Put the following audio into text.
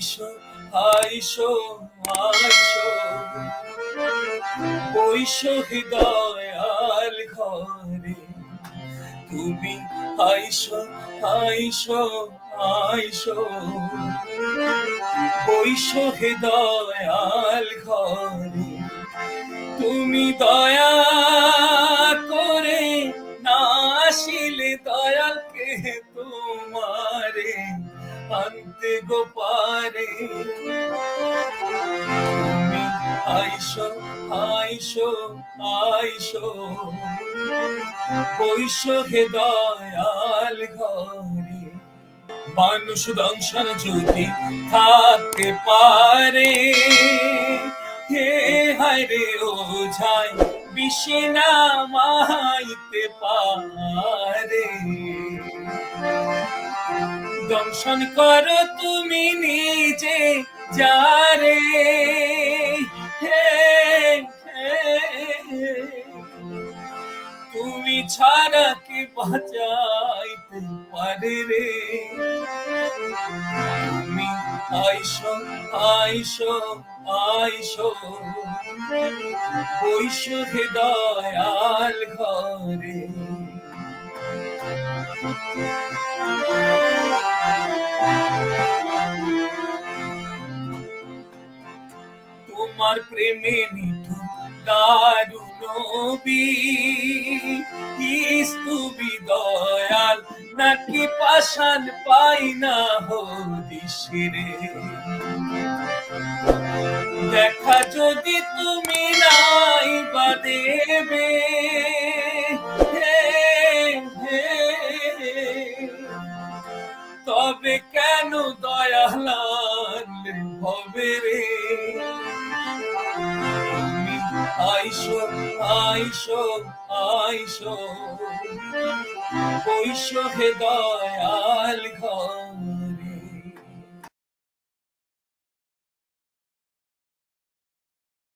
আইসো আইসো আইসো। বৈশো হৃদয়াল ঘরে, তুমি আইসো আইসো আইসো। বৈশো হৃদয়াল ঘরে, তুমি দয়া করে না আসিলে দয়ালকে তোমারে। আনতে গোপারে। তুমি আইসো আইসো আইসো। বৈশো দয়াল ঘরে। মানুষ দংশন যদি থাকতে পারে, হে হায়রে ও যাই বিষে না মাইতে পারে। দংশন করো তুমি নিজে, যারে। তুমি ছাড়া কি বাঁচাইতে পারে রে? তুমি আইসো আইসো আইসো। বৈশো দয়াল ঘরে। তোমার প্রেমে নিঠু দারুণবি ইস্তুবি দয়াল, নাকি পাশান পাই না হদিশিরে? দেখা যদি তুমি নাই বা দেবে। তবে কেন দয়াল হবে রে? আইসো আইসো আইসো। বৈশো হে দয়াল ঘর।